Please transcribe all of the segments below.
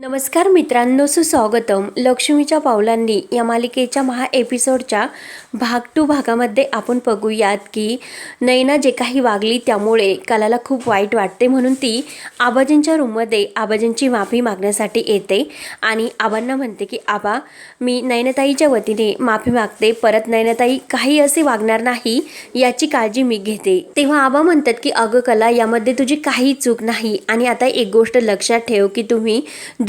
नमस्कार मित्रांनो सुस्वागतम. लक्ष्मीच्या पावलांनी या मालिकेच्या महा एपिसोडच्या भाग टू भागामध्ये आपण बघूयात की नैना जे काही वागली त्यामुळे कलाला खूप वाईट वाटते म्हणून ती आबाजींच्या रूममध्ये आबाजींची माफी मागण्यासाठी येते आणि आबांना म्हणते की आबा मी नैनताईच्या वतीने माफी मागते परत नैनताई काही असे वागणार नाही याची काळजी मी घेते. तेव्हा आबा म्हणतात की अगं कला यामध्ये तुझी काही चूक नाही आणि आता एक गोष्ट लक्षात ठेव की तुम्ही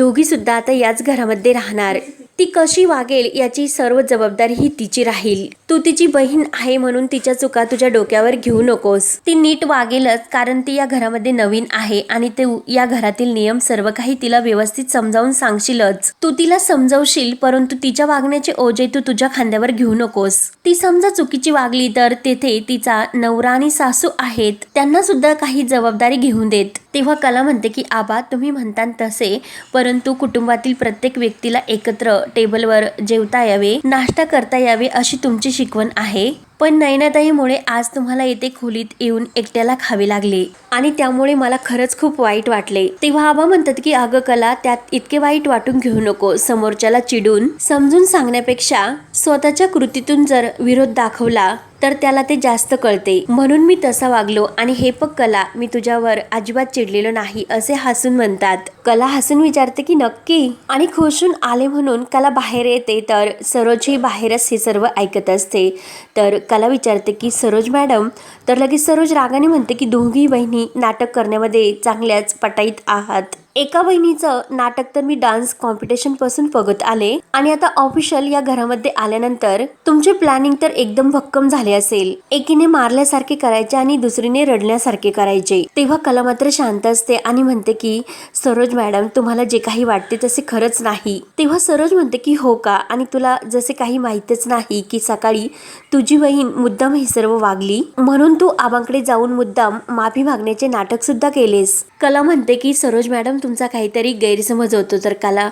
दोघी सुद्धा आता याच घरामध्ये राहणार. ती कशी वागेल याची सर्व जबाबदारी ही तिची राहील. तू तिची बहीण आहे म्हणून तिच्या चुका तुझ्या डोक्यावर घेऊ नकोस. ती नीट वागेलच कारण ती या घरामध्ये नवीन आहे आणि तू या घरातील नियम सर्व काही तिला व्यवस्थित समजावून सांगशीलच. तू तिला समजवशील परंतु तिच्या वागण्याचे ओझे तू तुझ्या खांद्यावर घेऊ नकोस. ती समजा चुकीची वागली तर तेथे तिचा नवरा आणि सासू आहेत. त्यांना सुद्धा काही जबाबदारी घेऊन देत. तेव्हा कला म्हणते की आबा तुम्ही म्हणता तसे परंतु कुटुंबातील प्रत्येक व्यक्तीला एकत्र टेबलवर जेवता यावे नाश्ता करता यावे अशी तुमची शिकवण आहे. पण नयनाताईमुळे आज तुम्हाला येथे खोलीत येऊन एकट्याला खावे लागले आणि त्यामुळे मला खरंच खूप वाईट वाटले. तेव्हा आबा म्हणतात की अगं कला त्यात इतके वाईट वाटून घेऊ नको. समोरच्याला चिडून समजून सांगण्यापेक्षा स्वतःच्या कृतीतून जर विरोध दाखवला तर त्याला ते जास्त कळते. म्हणून मी तसा वागलो आणि हे पक कला मी तुझ्यावर अजिबात चिडलेलो नाही असे हसून म्हणतात. कला हसून विचारते की नक्की? आणि खुशून आले म्हणून कला बाहेर येते तर सरोजही बाहेरच हे सर्व ऐकत असते. तर कला विचारते की सरोज मॅडम? तर लगेच सरोज रागाने म्हणते की दोघी बहिणी नाटक करण्यामध्ये चांगल्याच पटाईत आहात. एका बहिणीचं नाटक तर मी डान्स कॉम्पिटिशनपासून बघत आले. आणि आता ऑफिशियल या घरामध्ये आल्यानंतर तुमचे प्लॅनिंग तर एकदम भक्कम झाले असेल. एकीने मारल्यासारखे करायचे आणि दुसरीने रडण्यासारखे करायचे. तेव्हा कला मात्र शांत असते आणि म्हणते की सरोज मॅडम तुम्हाला जे काही वाटते तसे खरंच नाही. तेव्हा सरोज म्हणते की हो का? आणि तुला जसे काही माहीतच नाही की सकाळी तुझी बहीण मुद्दाम हे सर्व वागली म्हणून तू आबांकडे जाऊन मुद्दाम माफी मागण्याचे नाटक सुद्धा केलेस. कला म्हणते की सरोज मॅडम तुमचा काहीतरी गैरसमज होतो तर कला.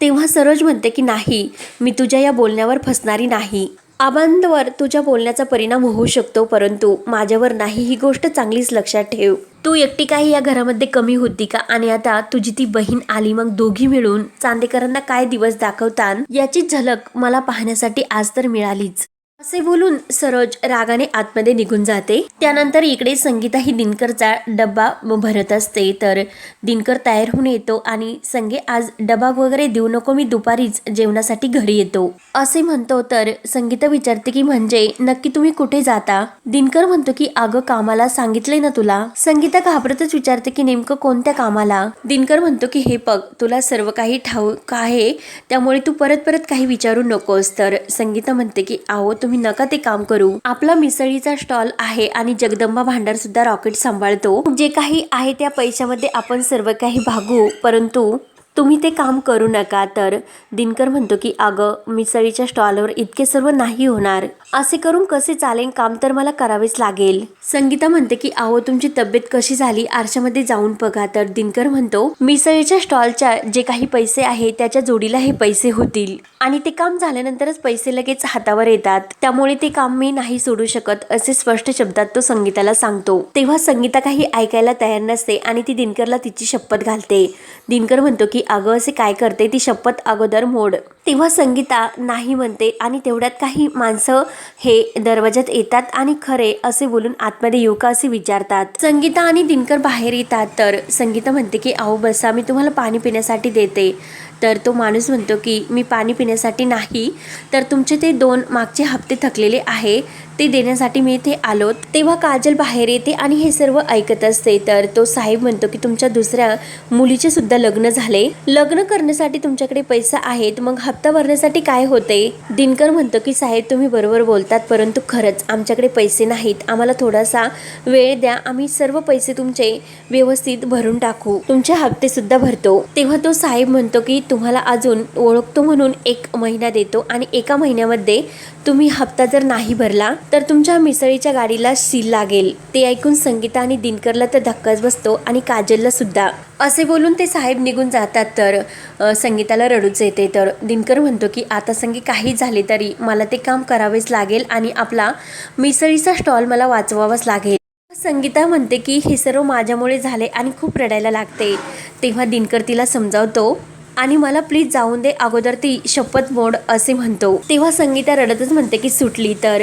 तेव्हा सरोज म्हणते की नाही मी तुझ्या या बोलण्यावर फसणारी नाही. आबांवर तुझ्या बोलण्याचा परिणाम होऊ शकतो परंतु माझ्यावर नाही ही गोष्ट चांगलीच लक्षात ठेव. तू एकटी काही या घरामध्ये कमी होती का? आणि आता तुझी ती बहीण आली मग दोघी मिळून चांदेकरांना काय दिवस दाखवतान? याची झलक मला पाहण्यासाठी आज तर मिळालीच. असे बोलून सरोज रागाने आतमध्ये निघून जाते. त्यानंतर इकडे संगीता ही दिनकरचा डब्बा भरत असते. तर दिनकर तयार होऊन येतो आणि संगे आज डबा वगैरे देऊ नको मी दुपारीच जेवणासाठी घरी येतो. असे म्हणतो तर संगीता विचारते की म्हणजे नक्की तुम्ही कुठे जाता? दिनकर म्हणतो की अगं कामाला सांगितले ना तुला. संगीता घाबरतच विचारते की नेमकं कोणत्या कामाला? दिनकर म्हणतो की हे बघ तुला सर्व काही ठाऊक आहे त्यामुळे तू परत परत काही विचारू नकोस. तर संगीता म्हणते की आहो तुम्ही नका ते काम करू. आपला मिसळीचा स्टॉल आहे आणि जगदंबा भांडार सुद्धा रॉकेट सांभाळतो. जे काही आहे त्या पैशामध्ये आपण सर्व काही भागू. परंतु तुम्ही ते काम करू नका. तर दिनकर म्हणतो की अगं मिसळीच्या स्टॉलवर इतके सर्व नाही होणार. असे करून कसे चालेल काम तर मला करावेच लागेल. संगीता म्हणते की अहो तुमची तब्येत कशी झाली? आरशामध्ये जाऊन बघा. तर दिनकर म्हणतो मिसळीच्या स्टॉलच्या जे काही पैसे आहे त्याच्या जोडीला हे पैसे होतील. आणि ते काम झाल्यानंतरच पैसे लगेच हातावर येतात. त्यामुळे ते काम मी नाही सोडू शकत असे स्पष्ट शब्दात तो संगीताला सांगतो. तेव्हा संगीता काही ऐकायला तयार नसते आणि ती दिनकरला तिची शपथ घालते. दिनकर म्हणतो की अगं असे काय करते? ती शपथ अगोदर मोड. तेव्हा संगीता नाही म्हणते आणि तेवढ्यात काही माणसं हे दरवाजात येतात आणि खरे असे बोलून आतमध्ये येऊ का असे विचारतात. संगीता आणि दिनकर बाहेर येतात तर संगीता म्हणते की अहो बसा मी तुम्हाला पाणी पिण्यासाठी देते. तर तो माणूस म्हणतो की मी पाणी पिण्यासाठी नाही तर तुमचे ते दोन मागचे हप्ते थकलेले आहे ते देण्यासाठी मी इथे आलो. तेव्हा काजल बाहेर येते आणि हे सर्व ऐकत असते. तर तो साहेब म्हणतो की तुमच्या दुसऱ्या मुलीचे सुद्धा लग्न झाले. लग्न करण्यासाठी तुमच्याकडे पैसा आहेत. मग हप्ता भरण्यासाठी काय होते? दिनकर म्हणतो की साहेब तुम्ही बरोबर बोलतात परंतु खरंच आमच्याकडे पैसे नाहीत. आम्हाला थोडासा वेळ द्या. आम्ही सर्व पैसे तुमचे व्यवस्थित भरून टाकू. तुमचे हप्ते सुद्धा भरतो. तेव्हा तो साहेब म्हणतो की तुम्हाला अजून ओळखतो म्हणून एक महिना देतो आणि एका महिन्यामध्ये तुम्ही हप्ता जर नाही भरला तर तुमच्या मिसळीच्या गाडीला सील लागेल. ते ऐकून संगीता आणि दिनकरला तर धक्काच बसतो आणि काजलला सुद्धा. असे बोलून ते साहेब निघून जातात तर संगीताला रडूच येते तर. दिनकर म्हणतो की आता संगी काही झाले तरी मला ते काम करावेच लागेल आणि आपला मिसळीचा स्टॉल मला वाचवावाच लागेल. संगीता म्हणते की हे सर्व माझ्यामुळे झाले आणि खूप रडायला लागते. तेव्हा दिनकर तिला समजावतो आणि मला प्लीज जाऊन दे अगोदर ती शपथ मोड असे म्हणतो. तेव्हा संगीता रडतच म्हणते की सुटली तर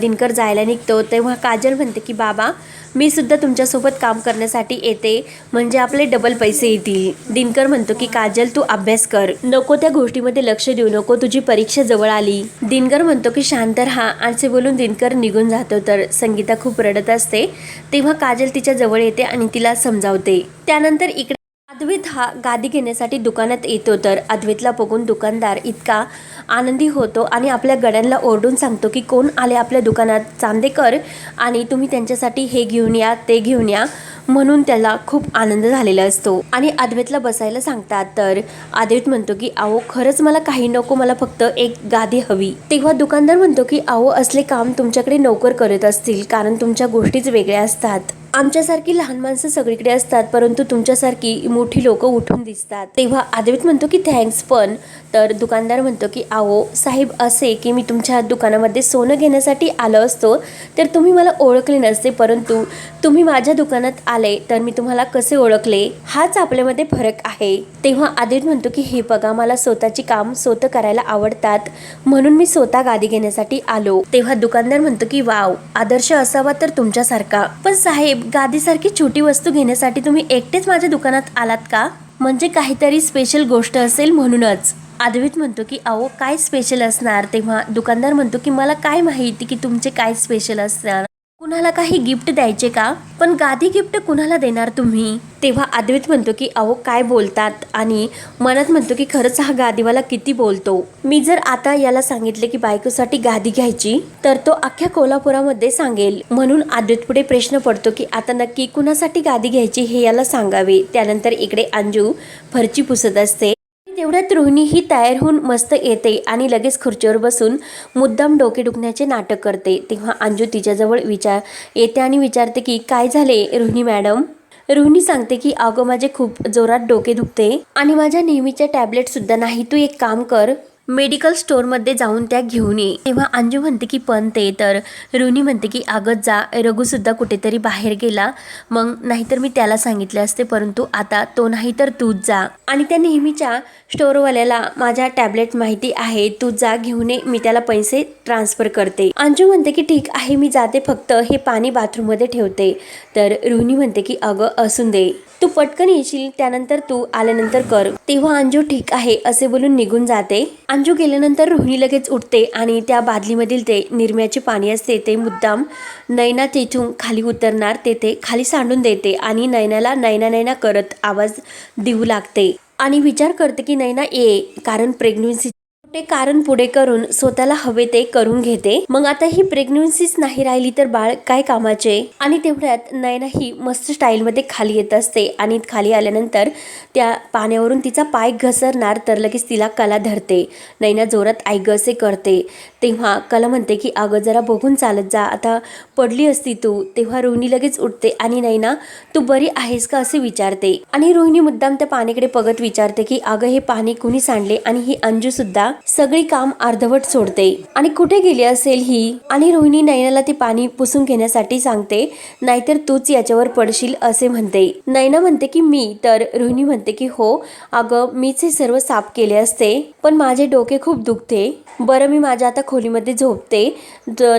दिनकर जायला निघतो. तेव्हा काजल म्हणते की बाबा मी सुद्धा तुमच्यासोबत काम करण्यासाठी येते. म्हणजे आपले डबल पैसे येतील. दिनकर म्हणतो की काजल तू अभ्यास कर. नको त्या गोष्टीमध्ये लक्ष देऊ नको. तुझी परीक्षा जवळ आली. दिनकर म्हणतो की शांत राहा. असे बोलून दिनकर निघून जातो. तर संगीता खूप रडत असते. तेव्हा काजल तिच्या जवळ येते आणि तिला समजावते. त्यानंतर इकडे अद्वैत हा गादी घेण्यासाठी दुकानात येतो. तर अद्वैतला बघून दुकानदार इतका आनंदी होतो आणि आपल्या गड्यांना ओरडून सांगतो की कोण आले आपल्या दुकानात? चांदेकर आणि तुम्ही त्यांच्यासाठी हे घेऊन या ते घेऊन या. म्हणून त्याला खूप आनंद झालेला असतो. आणि अद्वैतला बसायला सांगतात. तर अद्वैत म्हणतो की अहो खरंच मला काही नको मला फक्त एक गादी हवी. तेव्हा दुकानदार म्हणतो की अहो असले काम तुमच्याकडे नोकर करत असतील कारण तुमच्या गोष्टीच वेगळ्या असतात. आमच्यासारखी लहान माणसं सगळीकडे असतात परंतु तुमच्यासारखी मोठी लोक उठून दिसतात. तेव्हा आदवित म्हणतो की थँक्स पण. तर दुकानदार म्हणतो की आओ साहेब असे की मी तुमच्या दुकानामध्ये सोनं घेण्यासाठी आलो असतो तर तुम्ही मला ओळखले नसते परंतु तुम्ही माझ्या दुकानात आले तर मी तुम्हाला कसे ओळखले? हाच आपल्यामध्ये फरक आहे. तेव्हा आदवित म्हणतो की हे बघा मला स्वतःची काम स्वतः करायला आवडतात म्हणून मी स्वतः गादी घेण्यासाठी आलो. तेव्हा दुकानदार म्हणतो की वाव आदर्श असावा तर तुमच्यासारखा. पण साहेब गादीसारखी छोटी वस्तू घेण्यासाठी तुम्ही एकटेच माझ्या दुकानात आलात का? म्हणजे काहीतरी स्पेशल गोष्ट असेल म्हणूनच. अद्वैत म्हणतो की अहो काय स्पेशल असणार? तेव्हा दुकानदार म्हणतो की मला काय माहिती की तुमचे काय स्पेशल असणार? कुणाला काही गिफ्ट द्यायचे का? पण गादी गिफ्ट कुणाला देणार तुम्ही? तेव्हा अद्वैत म्हणतो की अहो काय बोलतात? आणि मनात म्हणतो की खरंच हा गादीवाला किती बोलतो? मी जर आता याला सांगितले की बायकोसाठी गादी घ्यायची तर तो अख्ख्या कोल्हापुरामध्ये सांगेल. म्हणून अद्वैत पुढे प्रश्न पडतो की आता नक्की कुणासाठी गादी घ्यायची हे याला सांगावे. त्यानंतर इकडे अंजू फरची पुसत असते. तेवढ्यात रोहिणी ही तयार होऊन मस्त येते आणि लगेच खुर्चीवर बसून मुद्दाम डोके दुखण्याचे नाटक करते. तेव्हा अंजू तिच्याजवळ विचार येते आणि विचारते की काय झाले रोहिणी मॅडम? रोहिणी सांगते की अगं माझे खूप जोरात डोके दुखते आणि माझ्या नेहमीच्या टॅबलेट सुद्धा नाही. तू एक काम कर मेडिकल स्टोअरमध्ये जाऊन त्या घेऊन ये. तेव्हा अंजू म्हणते की पण ते तर. रुनी म्हणते की अगत जा. रघूसुद्धा कुठेतरी बाहेर गेला. मग नाहीतर मी त्याला सांगितले असते परंतु आता तो नाही तर तूच जा. आणि त्या नेहमीच्या स्टोअरवाल्याला माझ्या टॅबलेट माहिती आहे तू जा घेऊन ये मी त्याला पैसे ट्रान्सफर करते. अंजू म्हणते की ठीक आहे मी जाते फक्त हे पाणी बाथरूममध्ये ठेवते. तर रुनी म्हणते की अगं असून दे. तू पटकन येशील त्यानंतर तू आल्यानंतर कर. तेव्हा अंजू ठीक आहे असे बोलून निघून जाते. अंजू गेल्यानंतर रोहिणी लगेच उठते आणि त्या बादलीमधील ते निरम्याचे पाणी असते ते मुद्दाम नैना तेथून खाली उतरणार तेथे खाली सांडून देते आणि नैनाला नैना नैना करत आवाज देऊ लागते. आणि विचार करते की नैना ये कारण प्रेग्नन्सी ते कारण पुढे करून स्वतःला हवे ते करून घेते. मग आता ही प्रेग्नन्सीच नाही राहिली तर बाळ काय कामाचे? आणि तेवढ्यात नयना ही मस्त स्टाईलमध्ये खाली येत असते. आणि खाली आल्यानंतर त्या पाण्यावरून तिचा पाय घसरणार तर लगेच तिला कला धरते. नैना जोरात ऐग असे करते. तेव्हा कला म्हणते की अगं जरा बघून चालत जा. आता पडली असती तू. तेव्हा रोहिणी लगेच उठते आणि नैना तू बरी आहेस का? असे विचारते. आणि रोहिणी मुद्दाम त्या पाण्याकडे बघत विचारते की अगं हे पाणी कुणी सांडले? आणि ही अंजू सुद्धा सगळी काम अर्धवट सोडते. आणि कुठे गेली असेल ही? आणि रोहिणी नैनाला ते पाणी पुसून घेण्यासाठी सांगते नाहीतर तूच याच्यावर पडशील असे म्हणते. नैना म्हणते की मी. तर रोहिणी म्हणते की हो. अगं मीच हे सर्व साफ केले असते पण माझे डोके खूप दुखते. बरं मी माझ्या आता खोलीमध्ये झोपते.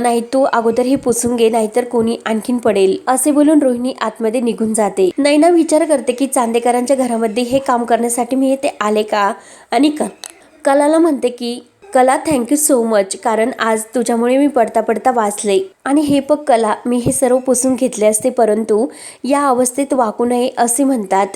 नाही तू अगोदर हे पुसून घे नाहीतर कोणी आणखीन पडेल. असे बोलून रोहिणी आतमध्ये निघून जाते. नैना विचार करते की चांदेकरांच्या घरामध्ये हे काम करण्यासाठी मी येथे आले का? आणि का? कलाला म्हणते की कला थँक्यू सो मच कारण आज तुझ्यामुळे मी पडता पडता वाचले. आणि हे बघ कला मी हे सर्व पुसून घेतले असते परंतु या अवस्थेत वाकू नये असे म्हणतात.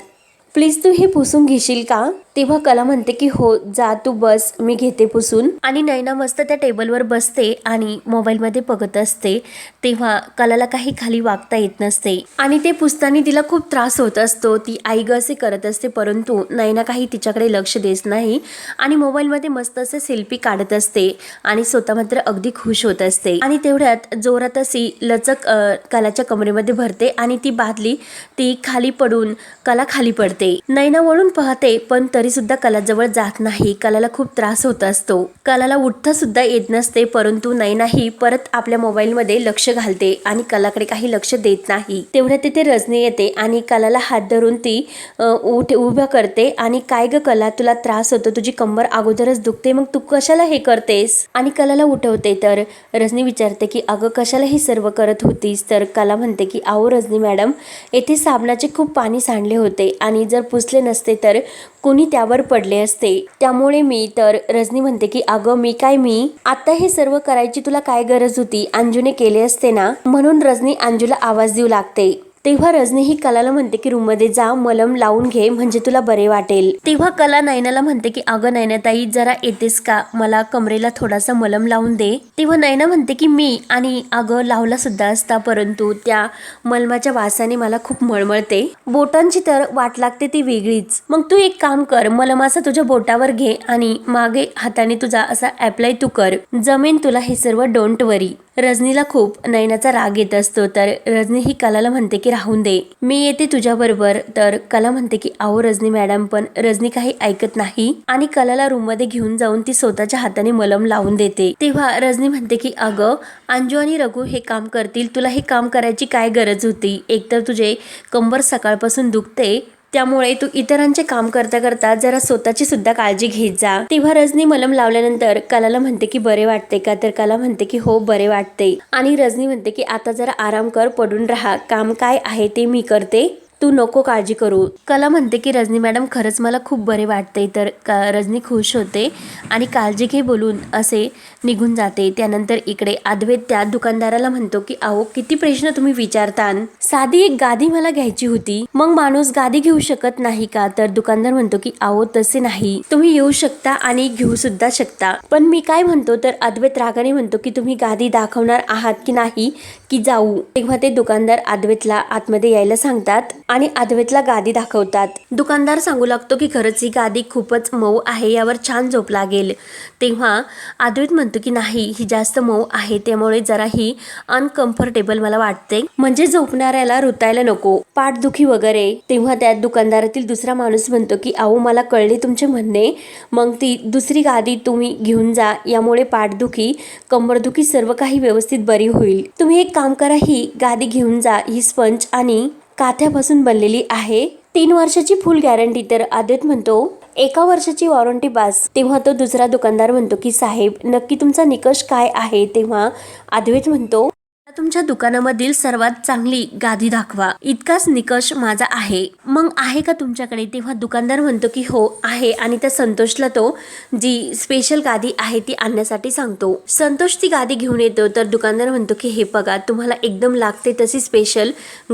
प्लीज तू हे पुसून घेशील का? तेव्हा कला म्हणते की हो जा तू बस मी घेते पुसून. आणि नैना मस्त त्या टेबलवर बसते आणि मोबाईलमध्ये बघत असते. तेव्हा कलाला काही खाली वागता येत नसते. आणि ते पुसताना तिला खूप त्रास होत असतो. ती आई ग असे करत असते परंतु नैना काही तिच्याकडे लक्ष देत नाही आणि मोबाईलमध्ये मस्त असे सेल्फी काढत असते आणि स्वतः मात्र अगदी खुश होत असते. आणि तेवढ्यात जोरात अशी लचक कलाच्या कमरेमध्ये भरते आणि ती बादली ती खाली पडून कला खाली पडते. नैना वळून पाहते पण तरी तरी सुद्धा कला जवळ जात नाही. कलाला खूप त्रास होत असतो. कलाला उठता सुद्धा येत नसते परंतु नैना ही परत आपल्या मोबाईलमध्ये लक्ष घालते आणि कलाकडे काही लक्ष देत नाही. तेवढ्या तिथे रजनी येते आणि कलाला हात धरून ती उठ उभं करते आणि काय ग कला तुला त्रास होतो तुझी कंबर अगोदरच दुखते मग तू कशाला हे करतेस? आणि कलाला उठवते. तर रजनी विचारते की अगं कशाला हे सर्व करत होतीस? तर कला म्हणते की आहो रजनी मॅडम येथे साबणाचे खूप पाणी सांडले होते आणि जर पुसले नसते तर कोणी त्यावर पडले असते. त्यामुळे मी तर रजनी म्हणते की अगं मी काय मी? आता हे सर्व करायची तुला काय गरज होती? अंजूने केले असते ना? म्हणून रजनी अंजूला आवाज देऊ लागते. तेव्हा रजनी ही कलाला म्हणते की रूममध्ये जा मलम लावून घे म्हणजे तुला बरे वाटेल. तेव्हा कला नयनाला म्हणते की अगं नयनाताई जरा येतेस का? मला कमरेला थोडासा मलम लावून दे. तेव्हा नयना म्हणते की मी आणि अगं लावला सुद्धा असता परंतु त्या मलमाच्या वासाने मला खूप मळमळते. बोटांची तर वाट लागते ती वेगळीच. मग तू एक काम कर मलम असा तुझ्या बोटावर घे आणि मागे हाताने तुझा असा अप्लाय तू कर. जमेन तुला हे सर्व डोंट वरी रजनीला खूप नयनाचा राग येत असतो तर रजनी ही कलाला म्हणते की राहून दे. मी येते तुझ्या बरोबर तर कला म्हणते की आहो रजनी मॅडम पण रजनी काही ऐकत नाही आणि कलाला रूममध्ये घेऊन जाऊन ती स्वतःच्या हाताने मलम लावून देते. तेव्हा रजनी म्हणते की अगं अंजू आणि रघु हे काम करतील. तुला हे काम करायची काय गरज होती? एकतर तुझे कंबर सकाळपासून दुखते. त्यामुळे तू इतरांचे काम करता करता जरा स्वतःची सुद्धा काळजी घेत जा. तेव्हा रजनी मलम लावल्यानंतर कलाला म्हणते की बरे वाटते का? तर कला म्हणते की हो बरे वाटते. आणि रजनी म्हणते की आता जरा आराम कर पडून राहा. काम काय आहे ते मी करते. तू नको काळजी करू. कला म्हणते की रजनी मॅडम खरंच मला खूप बरे वाटते तर का रजनी खुश होते आणि काळजी घे बोलून असे निघून जाते. त्यानंतर इकडे अद्वैत त्या दुकानदाराला म्हणतो की अहो किती प्रश्न तुम्ही विचारतान. साधी एक गादी मला घ्यायची होती. मग माणूस गादी घेऊ शकत नाही का? तर दुकानदार म्हणतो की अहो तसे नाही. तुम्ही येऊ शकता आणि घेऊ सुद्धा शकता. पण मी काय म्हणतो? तर अद्वैत रागाने म्हणतो की तुम्ही गादी दाखवणार आहात की नाही? की जाऊ. तेव्हा ते दुकानदार अद्वैतला आतमध्ये यायला सांगतात आणि अद्वैतला गादी दाखवतात. दुकानदार सांगू लागतो की खरंच ही गादी खूपच मऊ आहे. यावर छान झोप लागेल. तेव्हा अद्वैत म्हणतो की नाही ही जास्त मऊ आहे त्यामुळे जरा ही अनकम्फर्टेबल मला वाटते म्हणजे झोपणाऱ्याला रुतायला नको. पाठदुखी वगैरे. तेव्हा त्या दुकानदारातील दुसरा माणूस म्हणतो की अहो मला कळले तुमचे म्हणणे. मग ती दुसरी गादी तुम्ही घेऊन जा. यामुळे पाठदुखी कंबरदुखी सर्व काही व्यवस्थित बरी होईल. तुम्ही एक काम करा ही गादी घेऊन जा. ही स्पंज आणि काथ्यापासून बनलेली आहे. तीन वर्षाची फुल गॅरंटी तर आदित म्हणतो एका वर्षाची वॉरंटी बास. तेव्हा तो दुसरा दुकानदार म्हणतो की साहेब नक्की तुमचा निकष काय आहे? तेव्हा अद्वैत म्हणतो तुमच्या दुकानामधील सर्वात चांगली गादी दाखवा. इतकाच निकष माझा आहे. मग आहे का तुमच्याकडे? तेव्हा दुकानदार म्हणतो की हो आहे. आणि त्या संतोषला तो जी स्पेशल गादी आहे ती आणण्यासाठी सांगतो. संतोष ती गादी घेऊन येतो. तर दुकानदार म्हणतो की हे बघा तुम्हाला एकदम लागते तशी स्पेशल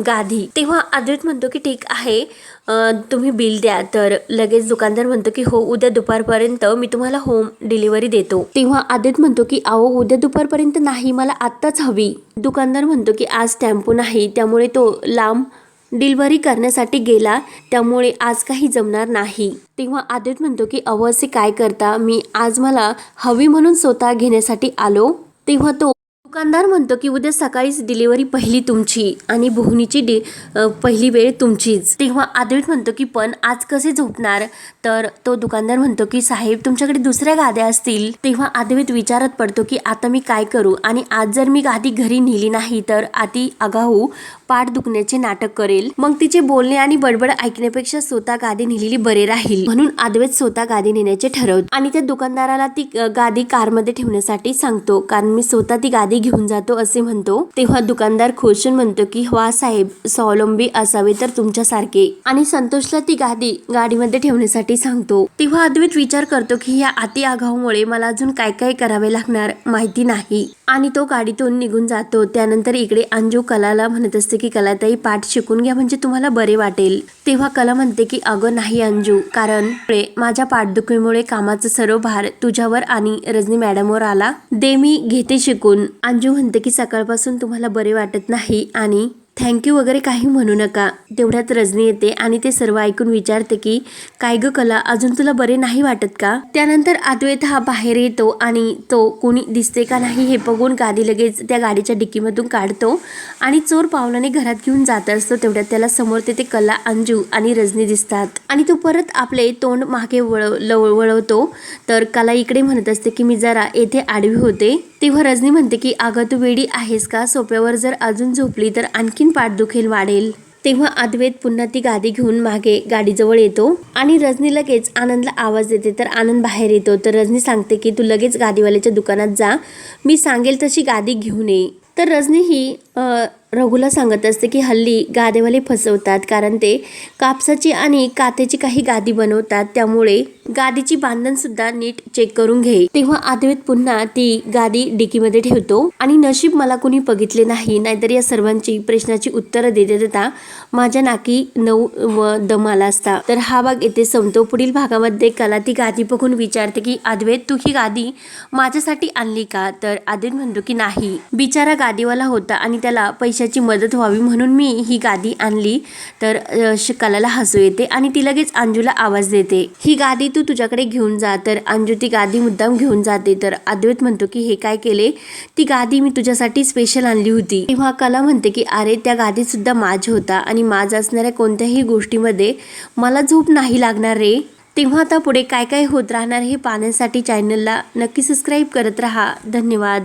गादी. तेव्हा अद्वैत म्हणतो की ठीक आहे. तुम्ही बिल द्या. तर लगेच दुकानदार म्हणतो की हो उद्या दुपारपर्यंत मी तुम्हाला होम डिलिव्हरी देतो. तेव्हा आदित म्हणतो की अहो उद्या दुपारपर्यंत नाही मला आत्ताच हवी. दुकानदार म्हणतो की आज टेम्पो नाही त्यामुळे तो लांब डिलिव्हरी करण्यासाठी गेला त्यामुळे आज काही जमणार नाही. तेव्हा आदित म्हणतो की अहो असे काय करता? मी आज मला हवी म्हणून स्वतः घेण्यासाठी आलो. तेव्हा तो दुकानदार म्हणतो की उद्या सकाळीच डिलिव्हरी पहिली तुमची आणि बोहनीची डि पहिली वेळ तुमचीच. तेव्हा आदित म्हणतो की पण आज कसे झोपणार? तर तो दुकानदार म्हणतो की साहेब तुमच्याकडे दुसऱ्या गाद्या असतील. तेव्हा आदित विचारत पडतो की आता मी काय करू? आणि आज जर मी गादी घरी नेली नाही तर आती आगाऊ पाठ दुखण्याचे नाटक करेल. मग तिचे बोलणे आणि बडबड ऐकण्यापेक्षा स्वतः गादी नेलेली बरे राहील म्हणून आदवेत स्वतः गादी नेण्याचे ठरवतो. आणि त्या दुकानदाराला ती गादी कारमध्ये ठेवण्यासाठी सांगतो कारण मी स्वतः ती गादी घेऊन जातो असे म्हणतो. तेव्हा दुकानदार खोशून म्हणतो की वा साहेब स्वावलंबी असावे तर तुमच्यासारखे. आणि संतोषला ती गादी गाडीमध्ये ठेवण्यासाठी सांगतो. तेव्हा अद्वैत विचार करतो की या अति आगाऊमुळे मला अजून काय काय करावे लागणार? माहिती नाही. आणि तो गाडीतून निघून जातो. त्यानंतर इकडे अंजू कलाला म्हणत असते की कलाताई पाठ शिकून घ्या म्हणजे तुम्हाला बरे वाटेल. तेव्हा कला म्हणते की अगं नाही अंजू कारण माझ्या पाठदुखीमुळे कामाचा सर्व भार तुझ्यावर आणि रजनी मॅडमवर आला. दे मी घेते शिकून. अंजू म्हणते की सकाळपासून तुम्हाला बरे वाटत नाही आणि थँक्यू वगैरे काही म्हणू नका. तेवढ्यात रजनी येते आणि ते सर्व ऐकून विचारते की काय ग कला अजून तुला बरे नाही वाटत का? त्यानंतर अद्वैत हा बाहेर येतो आणि तो कोणी दिसते का नाही हे बघून गाडी लगेच त्या गाडीच्या डिक्कीमधून काढतो आणि चोर पावलाने घरात घेऊन जात असतो. तेवढ्यात त्याला समोर तेथे कला अंजू आणि रजनी दिसतात. आणि तो परत आपले तोंड मागे वळव लव- वळवतो. तर कला इकडे म्हणत असते की मी जरा येथे आडवी होते. तेव्हा रजनी म्हणते की अगं तू वेडी आहेस का? सोप्यावर जर अजून झोपली तर आणखीन पाठदुखेल वाढेल. तेव्हा अद्वैत पुन्हा ती गादी घेऊन मागे गाडीजवळ येतो आणि रजनी लगेच आनंदला आवाज देते. तर आनंद बाहेर येतो. तर रजनी सांगते की तू लगेच गादीवाल्याच्या दुकानात जा. मी सांगेल तशी गादी घेऊन ये. तर रजनी ही रघुला सांगत असते की हल्ली गादेवाले फसवतात कारण ते कापसाची आणि कातेची काही गादी बनवतात. त्यामुळे गादीची बांधण सुद्धा नीट चेक करून घे. तेव्हा आदवेत पुन्हा ती गादी डिकीमध्ये ठेवतो. आणि नशीब मला कुणी बघितले नाही नाहीतर या सर्वांची प्रश्नाची उत्तरं देता देता माझ्या नाकी नऊ व दम आला असता. तर हा भाग येथे संपतो. पुढील भागामध्ये कला ती गादी बघून विचारते की आदवेत तू ही गादी माझ्यासाठी आणली का? तर आदवेत म्हणतो की नाही. बिचारा गादीवाला होता आणि त्याला पैशाची मदत व्हावी म्हणून मी ही गादी आणली. तर श- कलाला हसू येते आणि ती लगेच अंजूला आवाज देते. ही गादी तू तुझ्याकडे घेऊन जा. तर अंजू ती गादी मुद्दाम घेऊन जाते. तर अद्वैत म्हणतो की हे काय केले? ती गादी मी तुझ्यासाठी स्पेशल आणली होती. तेव्हा कला म्हणते की अरे त्या गादीत सुद्धा माझ होता आणि माझ असणाऱ्या कोणत्याही गोष्टीमध्ये मला झोप नाही लागणार रे. तेव्हा आता पुढे काय काय होत राहणार हे पाहण्यासाठी चॅनलला नक्की सबस्क्राईब करत राहा. धन्यवाद.